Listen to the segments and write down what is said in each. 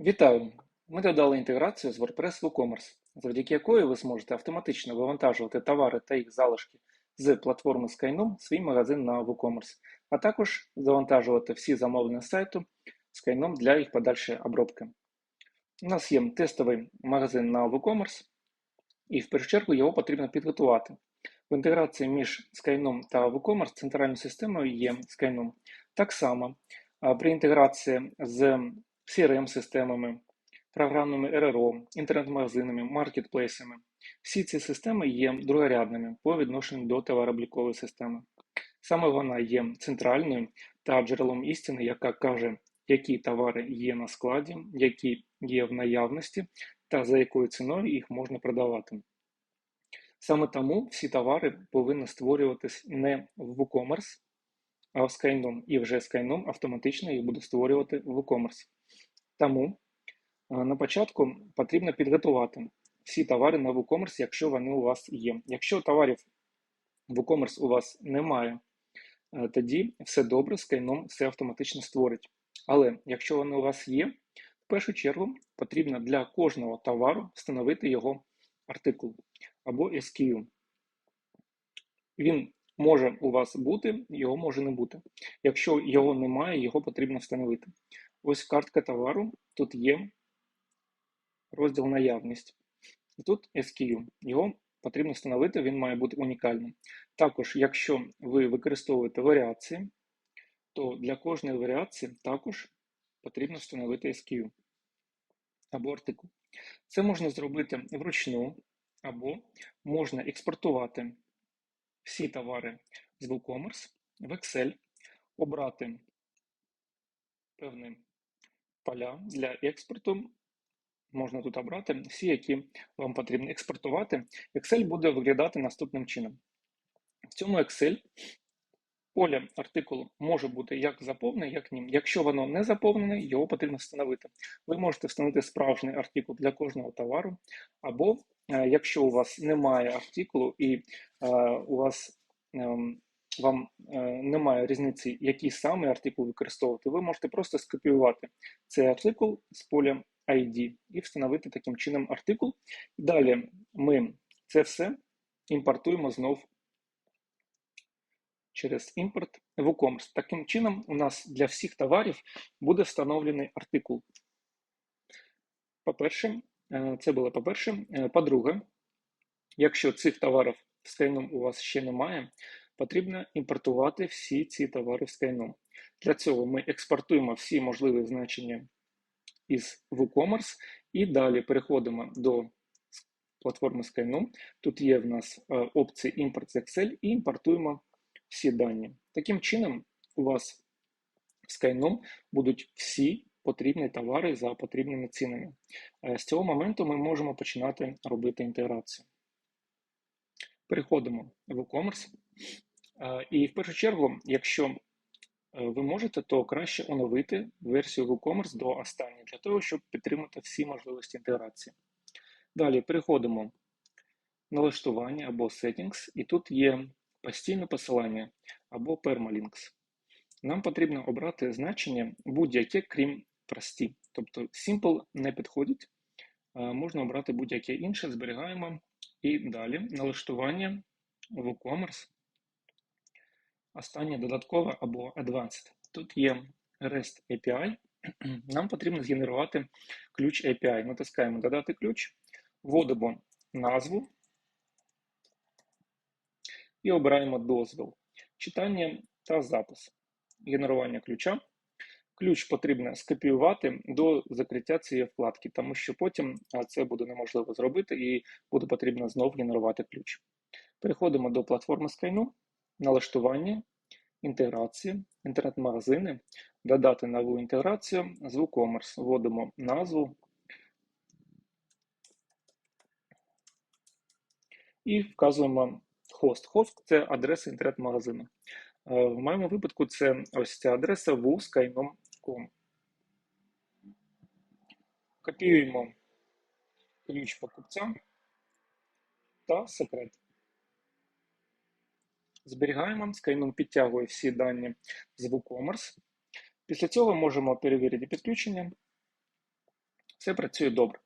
Вітаю! Ми додали інтеграцію з WordPress WooCommerce, завдяки якої ви зможете автоматично вивантажувати товари та їх залишки з платформи Skynom в свій магазин на WooCommerce, а також завантажувати всі замовлення сайту Skynom для їх подальшої обробки. У нас є тестовий магазин на WooCommerce, і в першу чергу його потрібно підготувати. В інтеграції між Skynom та WooCommerce центральною системою є Skynom. Так само при інтеграції з CRM-системами, програмними РРО, інтернет-магазинами, маркетплейсами. Всі ці системи є другорядними по відношенню до товарооблікової системи. Саме вона є центральною та джерелом істини, яка каже, які товари є на складі, які є в наявності та за якою ціною їх можна продавати. Саме тому всі товари повинні створюватись не в WooCommerce, а в Skynom. І вже Skynom автоматично їх буде створювати в WooCommerce. Тому е, на початку потрібно підготувати всі товари на WooCommerce, якщо вони у вас є. Якщо товарів WooCommerce у вас немає, е, тоді все добре, Skynom все автоматично створить. Але якщо вони у вас є, в першу чергу потрібно для кожного товару встановити його артикул або SKU. Він може у вас бути, його може не бути. Якщо його немає, його потрібно встановити. Ось картка товару, тут є розділ наявність. І тут SKU. Його потрібно встановити, він має бути унікальним. Також, якщо ви використовуєте варіації, то для кожної варіації також потрібно встановити SKU або артикул. Це можна зробити вручну, або можна експортувати всі товари з WooCommerce в Excel, обрати певний поля для експорту. Можна тут обрати всі, які вам потрібно експортувати. Excel буде виглядати наступним чином. В цьому Excel поле артикулу може бути як заповнене, як ні. Якщо воно не заповнене, його потрібно встановити. Ви можете встановити справжній артикул для кожного товару, або е, якщо у вас немає артикулу і е, у вас ем, вам е, немає різниці, який саме артикул використовувати, ви можете просто скопіювати цей артикул з поля ID і встановити таким чином артикул. Далі ми це все імпортуємо знов через імпорт WooCommerce. Таким чином, у нас для всіх товарів буде встановлений артикул. По-перше, е, це було по-перше. Е, по-друге, якщо цих товарів з Skynom у вас ще немає, потрібно імпортувати всі ці товари в Skynom. Для цього ми експортуємо всі можливі значення із WooCommerce і далі переходимо до платформи Skynom. Тут є в нас е, опції імпорт з Excel і імпортуємо всі дані. Таким чином, у вас в Skynom будуть всі потрібні товари за потрібними цінами. З цього моменту ми можемо починати робити інтеграцію. Переходимо в WooCommerce. І в першу чергу, якщо е, ви можете, то краще оновити версію WooCommerce до останньої, для того, щоб підтримати всі можливості інтеграції. Далі переходимо налаштування або Settings, і тут є постійне посилання або Permalinks. Нам потрібно обрати значення будь-яке, крім прості. Тобто Simple не підходить. Можна обрати будь-яке інше, зберігаємо. І далі налаштування WooCommerce. Останнє додаткове або Advanced. Тут є REST API. Нам потрібно згенерувати ключ API. Натискаємо Додати ключ, вводимо назву і обираємо дозвіл, читання та запис. Генерування ключа. Ключ потрібно скопіювати до закриття цієї вкладки, тому що потім це буде неможливо зробити і буде потрібно знову генерувати ключ. Переходимо до платформи Skynu, налаштування, інтеграції, інтернет-магазини, додати нову інтеграцію з WooCommerce. Вводимо назву і вказуємо хост. Хост це адреса інтернет-магазину. Е, в моєму випадку це ось ця адреса woo.skynom.com. Копіюємо ключ покупця та секрет. Зберігаємо, скайном підтягує всі дані з WooCommerce. Після цього можемо перевірити підключення. Все працює добре.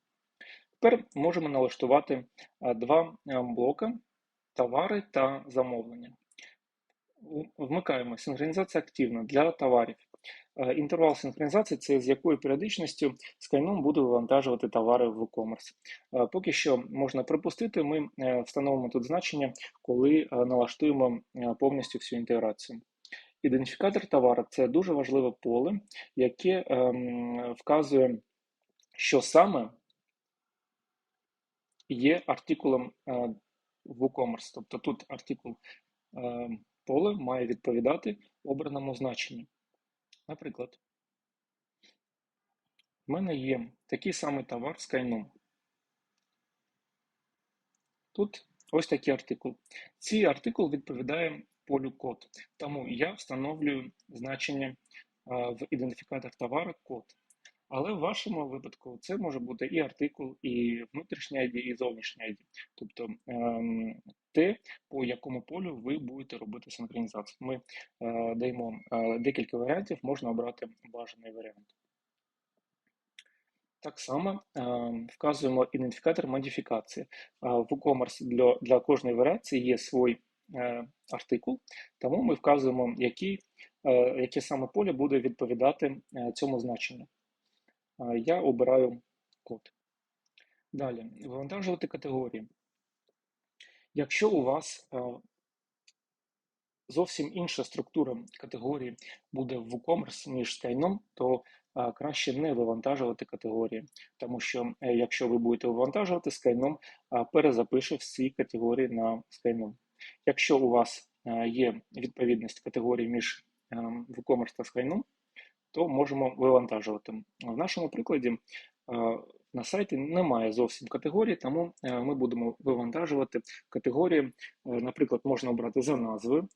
Тепер можемо налаштувати два блоки товари та замовлення. Вмикаємо синхронізація активна для товарів. Інтервал синхронізації це з якою періодичністю Skynom буде вивантажувати товари в WooCommerce. Поки що можна припустити, ми е, встановимо тут значення, коли налаштуємо повністю всю інтеграцію. Ідентифікатор товару це дуже важливе поле, яке ем, вказує, що саме є артикулом е, WooCommerce. Тобто тут артикул е, поле має відповідати обраному значенню. Наприклад, в мене є такий самий товар з кайном. Тут ось такий артикул. Цей артикул відповідає полю код, тому я встановлюю значення е, в ідентифікатор товару код. Але в вашому випадку це може бути і артикул, і внутрішній ID, і зовнішній ID. Тобто ем, те, по якому полю ви будете робити синхронізацію. Ми е, даємо е, декілька варіантів, можна обрати бажаний варіант. Так само е, вказуємо ідентифікатор модифікації. В WooCommerce для для кожної варіації є свій артикул, тому ми вказуємо, який, яке саме поле буде відповідати цьому значенню я обираю код. Далі, вивантажувати категорії. Якщо у вас зовсім інша структура категорії буде в WooCommerce, ніж Skynom, то краще не вивантажувати категорії, тому що е, якщо ви будете вивантажувати, Skynom перезапише всі категорії на Skynom. Якщо у вас є відповідність категорії між WooCommerce та Skynom, то можемо вивантажувати. В нашому прикладі е, на сайті немає зовсім категорії, тому е, ми будемо вивантажувати категорії. Е, наприклад, можна обрати за назвою.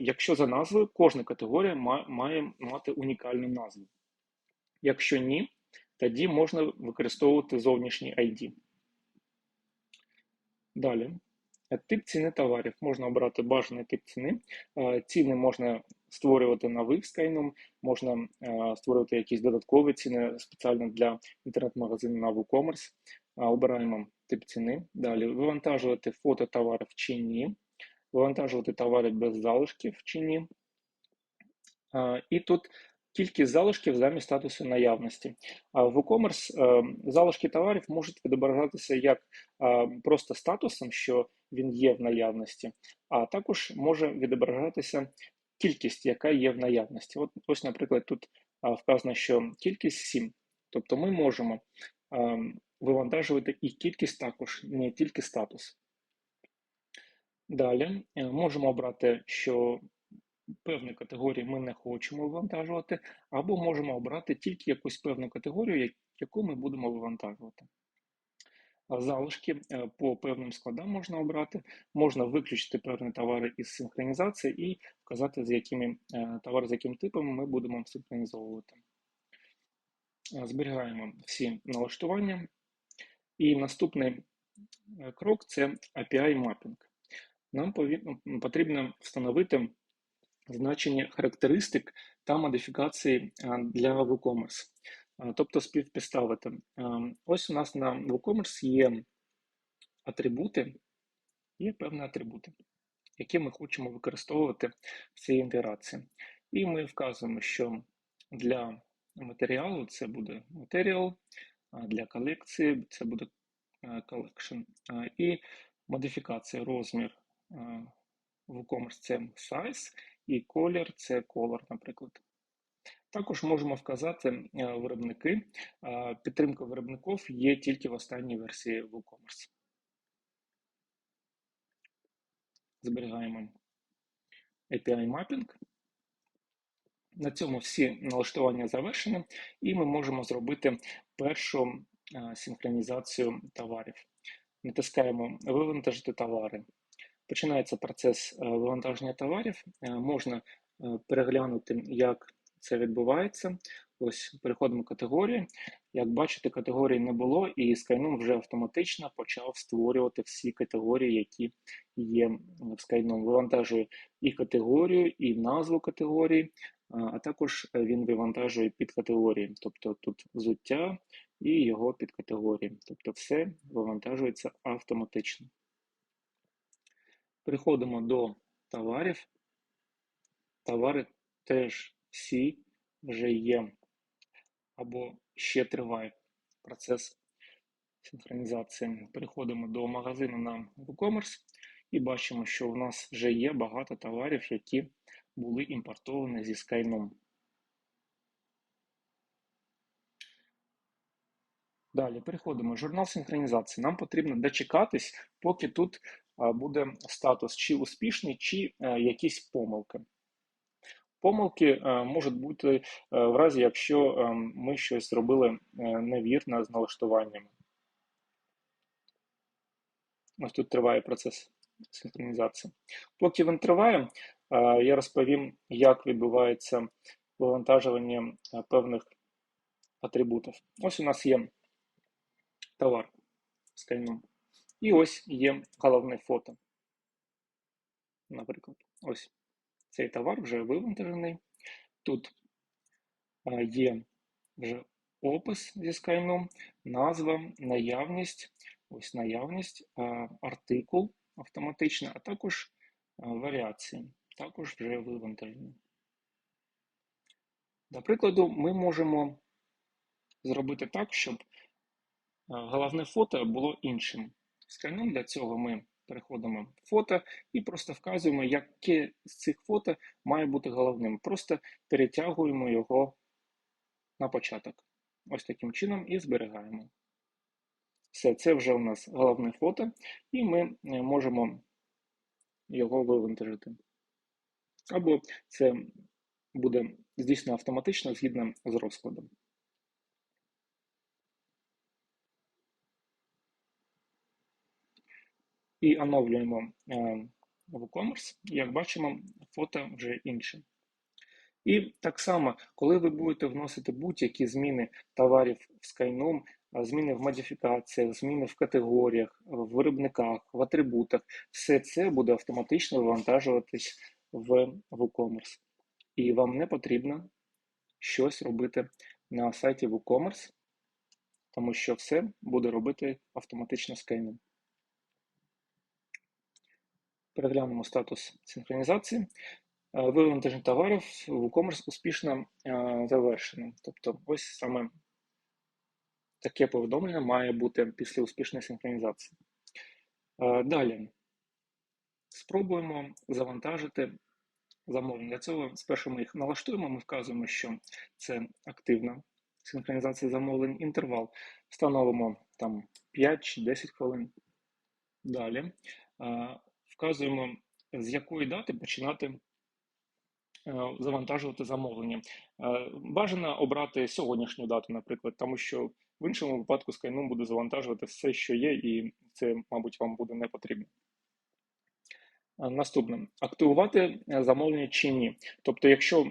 Якщо за назвою, кожна категорія має мати унікальну назву. Якщо ні, тоді можна використовувати зовнішній ID. Далі, тип ціни товарів. Можна обрати бажаний тип ціни. Ціни можна створювати нових скайном, можна е, створювати якісь додаткові ціни спеціально для інтернет-магазину на WooCommerce. Обираємо тип ціни. Далі вивантажувати фото товарів чи ні, вивантажувати товари без залишків чи ні. І тут кількість залишків замість статусу наявності. В WooCommerce е, залишки товарів можуть відображатися як просто статусом, що він є в наявності, а також може відображатися кількість, яка є в наявності. От Ось, наприклад, тут вказано, що кількість 7. Тобто ми можемо вивантажувати і кількість також, не тільки статус. Далі е, можемо обрати, що певні категорії ми не хочемо вивантажувати, або можемо обрати тільки якусь певну категорію, яку ми будемо вивантажувати залишки е, по певним складам можна обрати, можна виключити певні товари із синхронізації і вказати, з якими е, товари з яким типом ми будемо синхронізовувати. Е, зберігаємо всі налаштування. І наступний крок це API мапінг. Нам потрібно встановити значення характеристик та модифікації для WooCommerce. Тобто співпідставити. Ось у нас на WooCommerce є атрибути, є певні атрибути, які ми хочемо використовувати в цій інтеграції. І ми вказуємо, що для матеріалу це буде матеріал, для колекції це буде collection. І модифікація розмір WooCommerce це size, і колір це color, наприклад. Також можемо вказати е, виробники. Підтримка виробників є тільки в останній версії WooCommerce. Зберігаємо API Mapping. На цьому всі налаштування завершені, і ми можемо зробити першу е, синхронізацію товарів. Натискаємо Вивантажити товари. Починається процес е, вивантаження товарів. Можна переглянути, як це відбувається. Ось переходимо категорії. Як бачите, категорії не було, і Skynom вже автоматично почав створювати всі категорії, які є в Skynom. Вивантажує і категорію, і назву категорії, а також він вивантажує під категорії. Тобто тут взуття і його підкатегорії. Тобто все вивантажується автоматично. Переходимо до товарів. Товари теж всі вже є, або ще триває процес синхронізації. Переходимо до магазину на WooCommerce і бачимо, що в нас вже є багато товарів, які були імпортовані зі Skynom. Далі переходимо. Журнал синхронізації. Нам потрібно дочекатись, поки тут буде статус чи успішний, чи е, якісь помилки. Помилки е, можуть бути е, в разі, якщо ми щось зробили невірно з налаштуваннями. Ось тут триває процес синхронізації. Поки він триває, я розповім, як відбувається вивантажування певних атрибутів. Ось у нас є товар скайном. І ось є головне фото. Наприклад, ось цей товар вже вивантажений. Тут є вже опис зі скайном, назва, наявність, ось наявність, артикул автоматично, а також варіації, також вже вивантажені. До прикладу, ми можемо зробити так, щоб головне фото було іншим. Скальним для цього ми переходимо в фото і просто вказуємо, яке з цих фото має бути головним. Просто перетягуємо його на початок. Ось таким чином і зберігаємо. Все, це вже у нас головне фото, і ми е, можемо його вивантажити. Або це буде здійснено автоматично згідно з розкладом. І оновлюємо е, WooCommerce, як бачимо, фото вже інше. І так само, коли ви будете вносити будь-які зміни товарів в Skynom, зміни в модифікаціях, зміни в категоріях, в виробниках, в атрибутах, все це буде автоматично вивантажуватись в WooCommerce. І вам не потрібно щось робити на сайті WooCommerce, тому що все буде робити автоматично Skynom. Переглянемо статус синхронізації. Е, вивантаження товарів в WooCommerce успішно е, завершено. Тобто, ось саме таке повідомлення має бути після успішної синхронізації. Е, далі спробуємо завантажити замовлення. Для цього спершу ми їх налаштуємо, ми вказуємо, що це активна синхронізація замовлень. Інтервал встановимо там 5 чи 10 хвилин. Далі вказуємо, з якої дати починати е, завантажувати замовлення. Е, бажано обрати сьогоднішню дату, наприклад, тому що в іншому випадку Skynom буде завантажувати все, що є, і це, мабуть, вам буде не потрібно. Е, наступне активувати замовлення чи ні. Тобто, якщо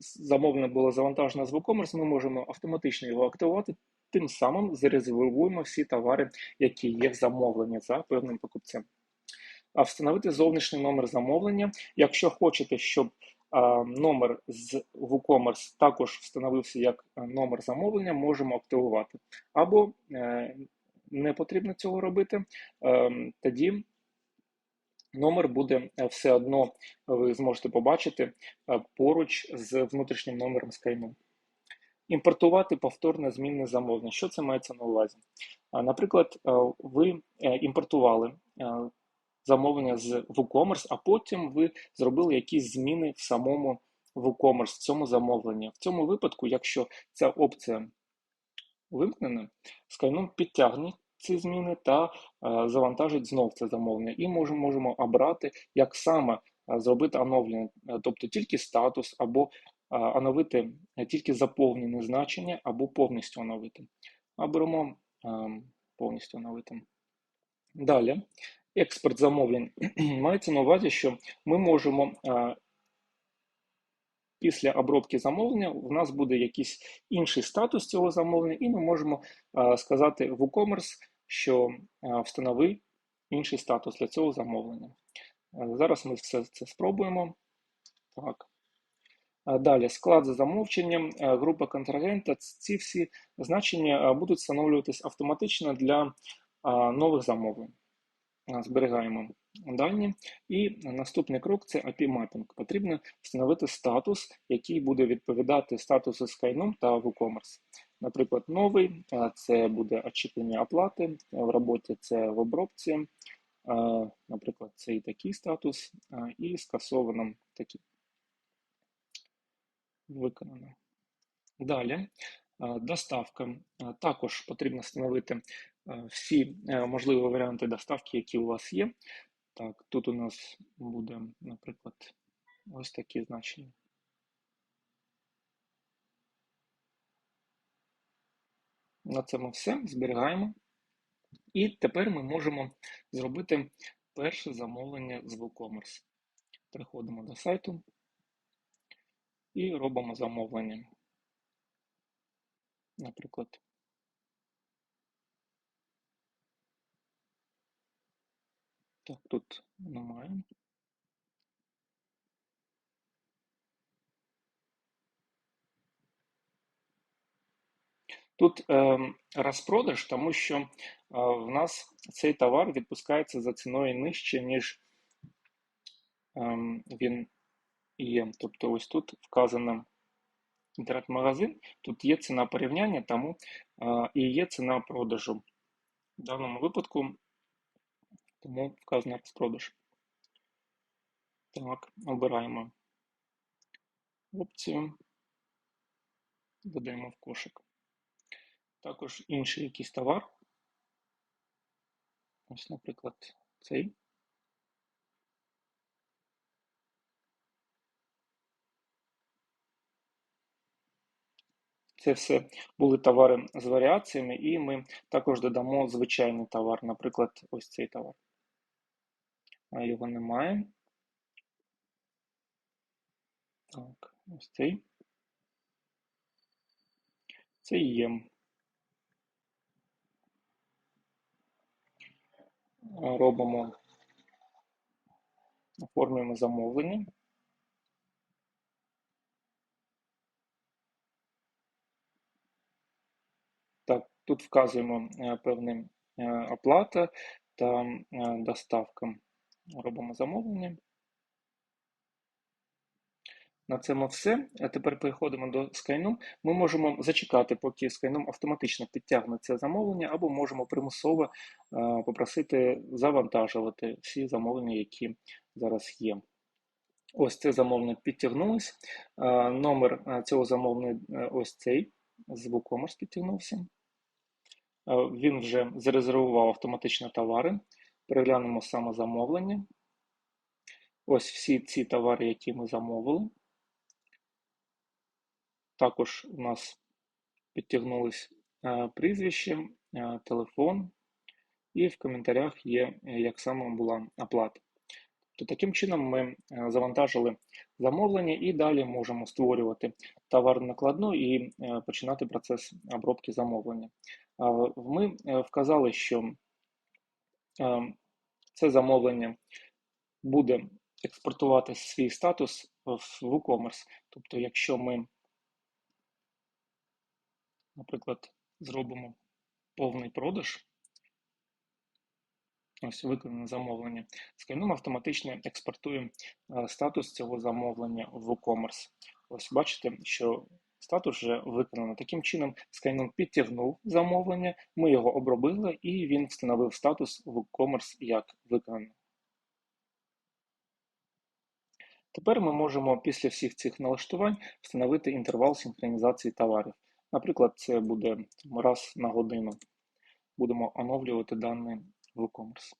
замовлення було завантажено з WooCommerce, ми можемо автоматично його активувати, тим самим зарезервуємо всі товари, які є в замовленні за певним покупцем встановити зовнішній номер замовлення. Якщо хочете, щоб номер з WooCommerce також встановився як е, номер замовлення, можемо активувати. Або е, не потрібно цього робити, ем, тоді номер буде е, все одно, ви зможете побачити поруч з внутрішнім номером Skype. Імпортувати повторне змінне замовлення. Що це мається на увазі? Наприклад, ви імпортували замовлення з WooCommerce, а потім ви зробили якісь зміни в самому WooCommerce, в цьому замовленні. В цьому випадку, якщо ця опція вимкнена, Skynom підтягне ці зміни та е, завантажить знов це замовлення. І ми можемо обрати, як саме е, зробити оновлення, е, тобто тільки статус, або оновити тільки заповнене значення, або повністю оновити. Оберемо повністю оновити. Далі експорт замовлень мається на увазі, що ми можемо після обробки замовлення в нас буде якийсь інший статус цього замовлення, і ми можемо сказати в WooCommerce, що встанови інший статус для цього замовлення. Зараз ми все це спробуємо. Так. А Далі склад за замовченням, е, група контрагента. Ці всі значення е, будуть встановлюватись автоматично для е, нових замовлень. Зберігаємо дані. І наступний крок це API-мапінг. Потрібно встановити статус, який буде відповідати статусу Skynom та WooCommerce. Наприклад, новий е, це буде очікування оплати в роботі, це в обробці. Е, Наприклад, це і такий статус, е, і скасовано такий. Виконано. Далі доставка. Також потрібно встановити всі е, можливі варіанти доставки, які у вас є. Так, тут у нас буде, наприклад, ось такі значення. На цьому все. Зберігаємо. І тепер ми можемо зробити перше замовлення з WooCommerce. Переходимо до сайту і робимо замовлення. Наприклад, так, тут немає. Тут е, розпродаж, тому що е, в нас цей товар відпускається за ціною нижче, ніж е, він є. Тобто, ось тут вказано інтернет-магазин, тут є ціна порівняння, тому е, і є ціна продажу. В даному випадку тому вказано розпродаж. Так, обираємо опцію, додаємо в кошик. Також інший якийсь товар. Ось, наприклад, цей. Це все були товари з варіаціями, і ми також додамо звичайний товар, наприклад, ось цей товар. А його немає. Так, ось цей. Це є. Робимо, оформлюємо замовлення. Так, тут вказуємо е, певні е, оплата та е, доставка. Робимо замовлення. На цьому все. А тепер переходимо до Skynom. Ми можемо зачекати, поки Skynom автоматично підтягне це замовлення, або можемо примусово е, попросити завантажувати всі замовлення, які зараз є. Ось це замовлення підтягнулось. Е, Номер е, цього замовлення ось цей з WooCommerce підтягнувся. Він вже зарезервував автоматично товари. Переглянемо саме замовлення. Ось всі ці товари, які ми замовили. Також у нас підтягнулись е, прізвище, е, телефон, і в коментарях є, е, як саме була оплата. То таким чином ми завантажили замовлення і далі можемо створювати товар накладну і починати процес обробки замовлення. Ми вказали, що е, це замовлення буде експортувати свій статус в WooCommerce. Тобто, якщо ми, наприклад, зробимо повний продаж, ось виконане замовлення, Skynom автоматично експортує е, статус цього замовлення в WooCommerce. Ось бачите, що статус вже виконано. Таким чином, Skynom підтягнув замовлення, ми його обробили, і він встановив статус WooCommerce як виконано. Тепер ми можемо після всіх цих налаштувань встановити інтервал синхронізації товарів. Наприклад, це буде раз на годину. Будемо оновлювати дані WooCommerce.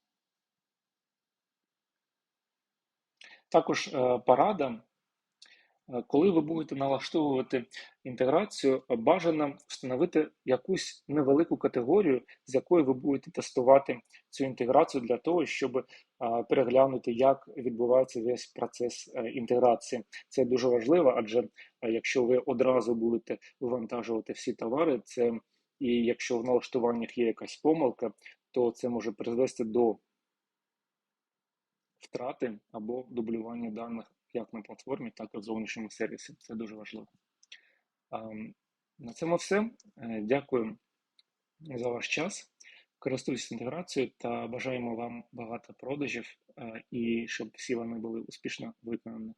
Також е, порада. Е, Коли ви будете налаштовувати інтеграцію, е, бажано встановити якусь невелику категорію, з якою ви будете тестувати цю інтеграцію для того, щоб е, переглянути, як відбувається весь процес інтеграції. Це дуже важливо, адже якщо ви одразу будете вивантажувати всі товари, це і якщо в налаштуваннях є якась помилка, то це може призвести до втрати або дублювання даних як на платформі, так і в зовнішньому сервісі. Це дуже важливо. Ем, на цьому все. Е, дякую за ваш час. Користуйтесь інтеграцією та бажаємо вам багато продажів е, і щоб всі вони були успішно виконані.